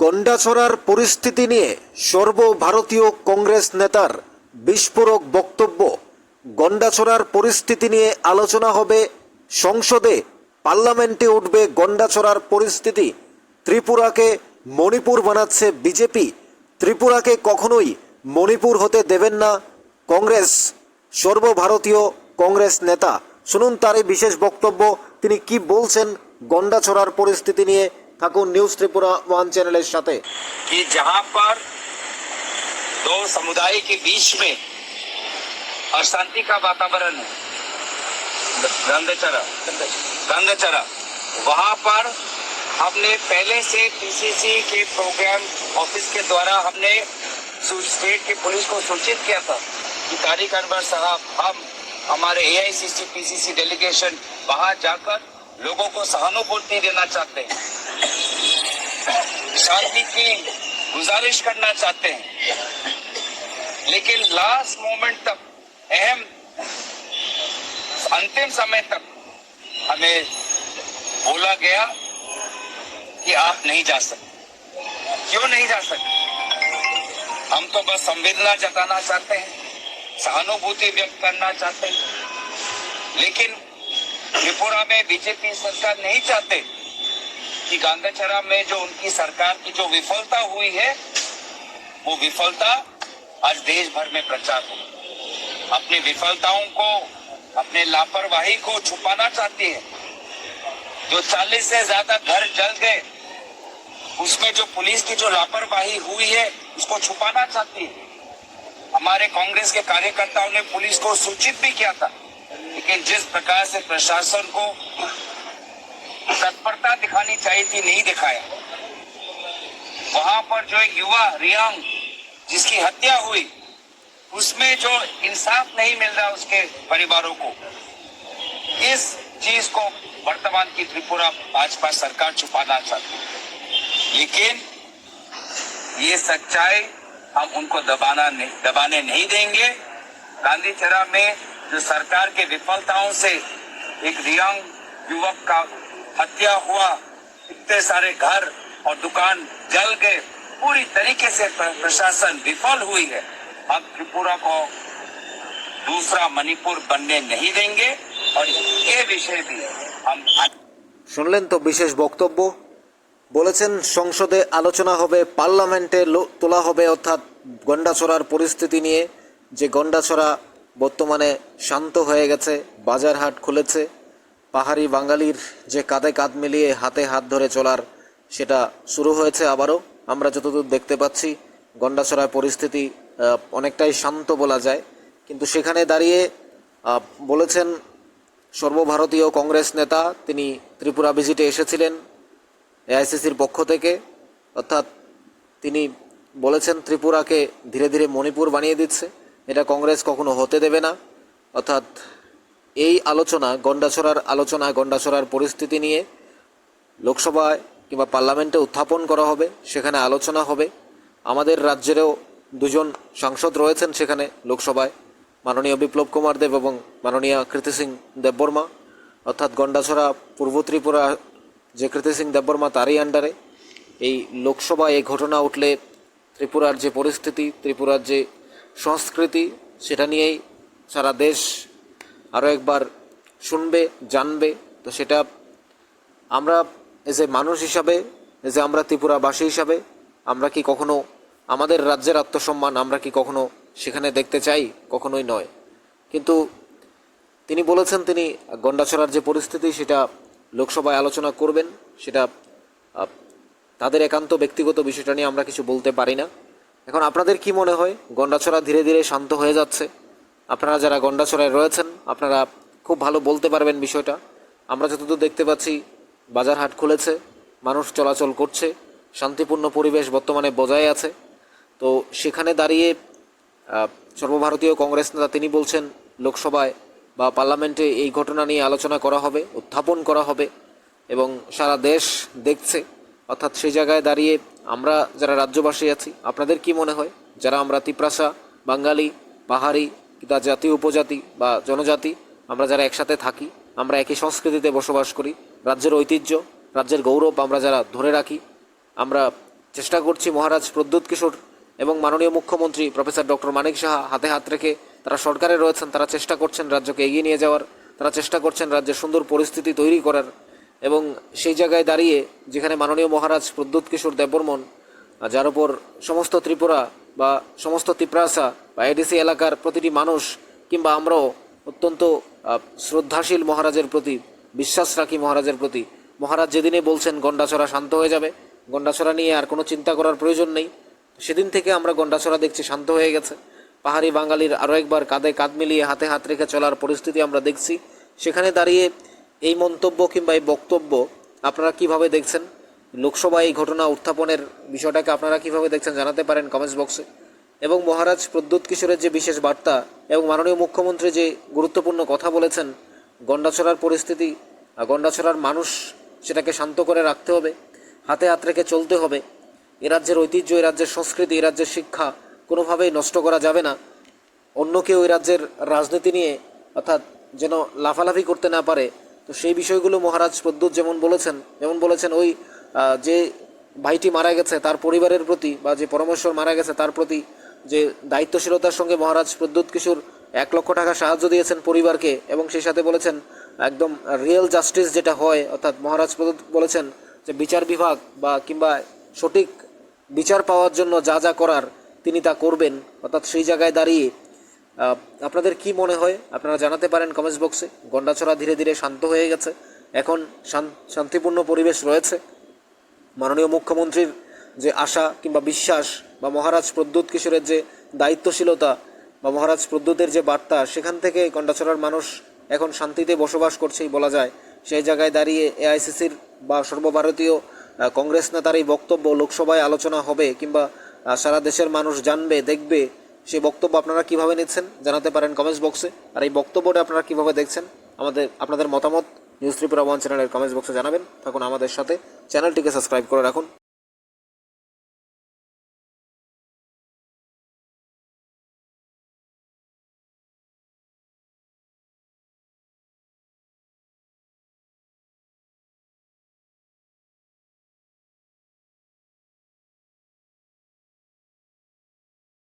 গন্ডাছড়ার পরিস্থিতি নিয়ে সর্বভারতীয় কংগ্রেস নেতার বিস্ফোরক বক্তব্য। গন্ডাছড়ার পরিস্থিতি নিয়ে আলোচনা হবে সংসদে। পার্লামেন্টে উঠবে গন্ডাছড়ার পরিস্থিতি। ত্রিপুরাকে মণিপুর বানাচ্ছে বিজেপি। ত্রিপুরাকে কখনোই মণিপুর হতে দেবেন না কংগ্রেস। সর্বভারতীয় কংগ্রেস নেতা। শুনুন তার এই বিশেষ বক্তব্য। তিনি কি বলছেন গন্ডাছড়ার পরিস্থিতি নিয়ে? থাকুন নিউজ ত্রিপুরা ওয়ান চ্যানেলের সাথে कि जहां पर दो समुदाय के बीच में अशांति का वातावरण है गंगचरा गंगचरा वहां पर हमने पहले से पीसीसी के प्रोग्राम ऑफिस के द्वारा हमने सू- स्टेट की पुलिस को सूचित किया था कि तारिक अनवर साहब हम हमारे एआईसीसी पीसीसी डेलीगेशन वहां जाकर लोगों को सहानुभूति देना चाहते हैं शांति की गुजारिश करना चाहते हैं। लेकिन लास्ट मोमेंट तक, अहम, अंतिम समय तक हमें बोला गया कि आप नहीं जा सकते। क्यों नहीं जा सकते? हम तो बस संवेदना जताना चाहते हैं, सहानुभूति व्यक्त करना चाहते हैं। लेकिन त्रिपुरा में बीजेपी सरकार नहीं चाहते कि गांगाचरा में जो उनकी सरकार की जो विफलता हुई है, वो विफलता आज देश भर में प्रचार हो अपनी विफलताओं को, अपने लापरवाही को छुपाना चाहती है। जो 40 से ज़्यादा घर जल गए, उसमें जो पुलिस की जो लापरवाही हुई है, उसको छुपाना चाहती है। हमारे कांग्रेस के कार्यकर्ताओं ने पुलिस को सूचित भी किया था, लेकिन जिस प्रकार से प्रशासन को तत्परता दिखानी चाहिए थी, नहीं दिखाया। वहाँ पर जो एक युवा, रियांग, जिसकी हत्या हुई, उसमें जो इंसाफ नहीं मिल रहा उसके परिवारों को, इस चीज़ को वर्तमान की त्रिपुरा भाजपा सरकार छुपाना चाहती लेकिन ये सच्चाई हम उनको दबाना नहीं, दबाने नहीं देंगे। गांधी चरा में जो सरकार के विफलताओं से एक रियांग युवक का हत्या हुआ इतने सारे घर और दुकान जल गए पूरी तरीके से प्र- प्रशासन विफल हुई है हम त्रिपुरा को दूसरा मणिपुर बनने नहीं देंगे और ये विषय भी हम শুনলেন তো বিশেষ বক্তব্য বলেছেন সংসদে আলোচনা হবে পার্লামেন্টে লো- তোলা হবে অর্থাৎ গন্ডাছড়ার পরিস্থিতি নিয়ে যে গন্ডাছড়া বর্তমানে শান্ত হয়ে গেছে বাজার হাট খুলেছে পাহাড়ি বাঙালির যে কাঁধে কাঁধ মিলিয়ে হাতে হাত ধরে চলার সেটা শুরু হয়েছে আবারও। আমরা যতদূর দেখতে পাচ্ছি, গন্ডাছড়ার পরিস্থিতি অনেকটাই শান্ত বলা যায়। কিন্তু সেখানে দাঁড়িয়ে বলেছেন সর্বভারতীয় কংগ্রেস নেতা, তিনি ত্রিপুরা ভিজিটে এসেছিলেন এআইসিসির পক্ষ থেকে। অর্থাৎ তিনি বলেছেন ত্রিপুরাকে ধীরে ধীরে মণিপুর বানিয়ে দিচ্ছে। এটা কংগ্রেস কখনো হতে দেবে না। অর্থাৎ এই আলোচনা গন্ডাছড়ার আলোচনা গন্ডাছড়ার পরিস্থিতি নিয়ে লোকসভায় কিংবা পার্লামেন্টে উত্থাপন করা হবে, সেখানে আলোচনা হবে। আমাদের রাজ্যেরও দুজন সাংসদ রয়েছেন সেখানে লোকসভায়। মাননীয় বিপ্লব কুমার দেব এবং মাননীয় কৃতি সিং দেববর্মা, অর্থাৎ গন্ডাছড়া পূর্ব ত্রিপুরা যে কৃতি সিং দেববর্মা তারই আন্ডারে এই লোকসভায় এই ঘটনা উঠলে ত্রিপুরার যে পরিস্থিতি, ত্রিপুরার যে সংস্কৃতি, সেটা নিয়েই সারা দেশ আরও একবার শুনবে, জানবে। তো সেটা আমরা এজ এ মানুষ হিসাবে এজ এ আমরা ত্রিপুরাবাসী হিসাবে, আমরা কি কখনো আমাদের রাজ্যের আত্মসম্মান আমরা কি কখনো সেখানে দেখতে চাই? কখনোই নয়। কিন্তু তিনি বলেছেন, তিনি গন্ডাছড়ার যে পরিস্থিতি, সেটা লোকসভায় আলোচনা করবেন। সেটা তাদের একান্ত ব্যক্তিগত বিষয়টা নিয়ে আমরা কিছু বলতে পারি না। এখন আপনাদের কি মনে হয়? গন্ডাছড়া ধীরে ধীরে শান্ত হয়ে যাচ্ছে। আপনারা যারা গন্ডাছড়ায় রয়েছেন, আপনারা খুব ভালো বলতে পারবেন বিষয়টা। আমরা যতদূর দেখতে পাচ্ছি বাজার হাট খুলেছে, মানুষ চলাচল করছে, শান্তিপূর্ণ পরিবেশ বর্তমানে বজায় আছে। তো সেখানে দাঁড়িয়ে সর্বভারতীয় কংগ্রেস নেতা তিনি বলছেন, লোকসভায় বা পার্লামেন্টে এই ঘটনা নিয়ে আলোচনা করা হবে, উত্থাপন করা হবে এবং সারা দেশ দেখছে। অর্থাৎ সেই জায়গায় দাঁড়িয়ে আমরা যারা রাজ্যবাসী আছি, আপনাদের কি মনে হয়? যারা আমরা তিপ্রাসা, বাঙালি, পাহাড়ি কিংবা জাতি, উপজাতি বা জনজাতি, আমরা যারা একসাথে থাকি, আমরা একই সংস্কৃতিতে বসবাস করি, রাজ্যের ঐতিহ্য, রাজ্যের গৌরব আমরা যারা ধরে রাখি, আমরা চেষ্টা করছি মহারাজ প্রদ্যুৎ কিশোর এবং মাননীয় মুখ্যমন্ত্রী প্রফেসর ডক্টর মানিক সাহা হাতে হাত রেখে তারা সরকারে রয়েছেন, তারা চেষ্টা করছেন রাজ্যকে এগিয়ে নিয়ে যাওয়ার, তারা চেষ্টা করছেন রাজ্যের সুন্দর পরিস্থিতি তৈরি করার এবং সেই জায়গায় দাঁড়িয়ে যেখানে মাননীয় মহারাজ প্রদ্যুৎ কিশোর দেববর্মন, যার উপর সমস্ত ত্রিপুরা বা সমস্ত তিপ্রাসা বা এডিসি এলাকার প্রতিটি মানুষ কিংবা আমরাও অত্যন্ত শ্রদ্ধাশীল মহারাজের প্রতি বিশ্বাস রাখি মহারাজের প্রতি। মহারাজ যেদিনে বলছেন গন্ডাছড়া শান্ত হয়ে যাবে, গন্ডাছড়া নিয়ে আর কোনো চিন্তা করার প্রয়োজন নেই। সেদিন থেকে আমরা গন্ডাছড়া দেখছি শান্ত হয়ে গেছে। পাহাড়ি বাঙালির আরও একবার কাঁধে কাঁধ মিলিয়ে হাতে হাত রেখে চলার পরিস্থিতি আমরা দেখছি। সেখানে দাঁড়িয়ে এই মন্তব্য কিংবা এই বক্তব্য আপনারা কীভাবে দেখছেন? লোকসভায় এই ঘটনা উত্থাপনের বিষয়টাকে আপনারা কীভাবে দেখছেন জানাতে পারেন কমেন্টস বক্সে এবং মহারাজ প্রদ্যুৎ কিশোরের যে বিশেষ বার্তা এবং মাননীয় মুখ্যমন্ত্রী যে গুরুত্বপূর্ণ কথা বলেছেন, গন্ডাছড়ার পরিস্থিতি গন্ডাছড়ার মানুষ সেটাকে শান্ত করে রাখতে হবে, হাতে হাত রেখে চলতে হবে। এ রাজ্যের ঐতিহ্য, এ রাজ্যের সংস্কৃতি, এ রাজ্যের শিক্ষা কোনোভাবেই নষ্ট করা যাবে না। অন্য কেউ এই রাজ্যের রাজনীতি নিয়ে অর্থাৎ যেন লাফালাফি করতে না পারে, তো সেই বিষয়গুলো মহারাজ প্রদ্যুৎ যেমন বলেছেন যেমন বলেছেন ওই যে ভাইটি মারা গেছে, তার পরিবারের প্রতি বা যে পরমেশ্বর মারা গেছে, তার প্রতি যে দায়িত্বশীলতার সঙ্গে মহারাজ প্রদ্যুৎ কিশোর এক লক্ষ টাকা সাহায্য দিয়েছেন পরিবারকে এবং সেই সাথে বলেছেন, একদম রিয়েল জাস্টিস যেটা হয়, অর্থাৎ মহারাজ প্রদ্যুৎ বলেছেন যে বিচার বিভাগ বা কিংবা সঠিক বিচার পাওয়ার জন্য যা যা করার তিনি তা করবেন, অর্থাৎ সেই জায়গায় দাঁড়িয়ে। আপনাদের কি মনে হয়? আপনারা জানাতে পারেন কমেন্টস বক্সে গন্ডাছড়া ধীরে ধীরে শান্ত হয়ে গেছে। এখন শান্তিপূর্ণ পরিবেশ রয়েছে। মাননীয় মুখ্যমন্ত্রীর যে আশা কিংবা বিশ্বাস বা মহারাজ প্রদ্যুৎ কিশোরের যে দায়িত্বশীলতা বা মহারাজ প্রদ্যুতের যে বার্তা, সেখান থেকে গন্ডাছড়ার মানুষ এখন শান্তিতে বসবাস করছেই বলা যায়। সেই জায়গায় দাঁড়িয়ে এআইসিসির বা সর্বভারতীয় কংগ্রেস নেতার এই বক্তব্য লোকসভায় আলোচনা হবে কিংবা সারা দেশের মানুষ জানবে, দেখবে সেই বক্তব্য আপনারা কীভাবে নিচ্ছেন জানাতে পারেন কমেন্টস বক্সে। আর এই বক্তব্যটা আপনারা কীভাবে দেখছেন, আমাদের, আপনাদের মতামত নিউজ ত্রিপুরা ওয়ান চ্যানেলের কমেন্টস বক্সে জানাবেন। থাকুন আমাদের সাথে। চ্যানেলটিকে সাবস্ক্রাইব করে রাখুন।